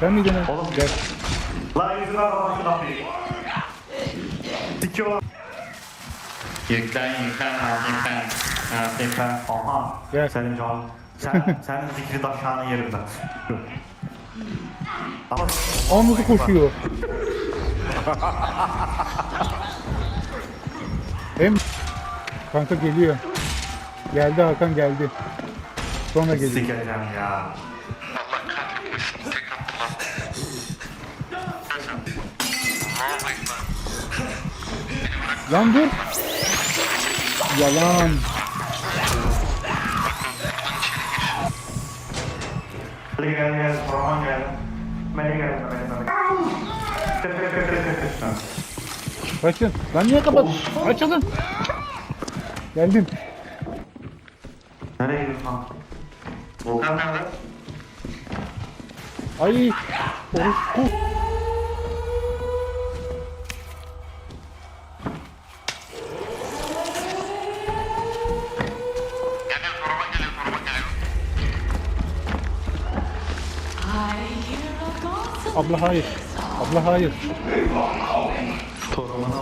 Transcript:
Sen miydin o? Oğlum. Gel. Lan yüzüne şu kapıyı. Sikiyorlar. Yüklen yüklen yüklen. Yüklen. Aha. Gel. Senin can. Sen, senin zikri taşağını yerim ben. Ama nasıl koşuyor? Hem kanka geliyor. Geldi Hakan geldi. Sonra geliyor. sikeceğim ya. Allah kahretmesin Lan dur. Yalan. Gel gel. Orman gel. Beni gel. Tık. Kaçın. Lan niye kapat? Açılın. Geldim. Nereye gidiyorsun? Volkan nerede? Ay. Orospu. Abla hayır. Abla hayır. Toraman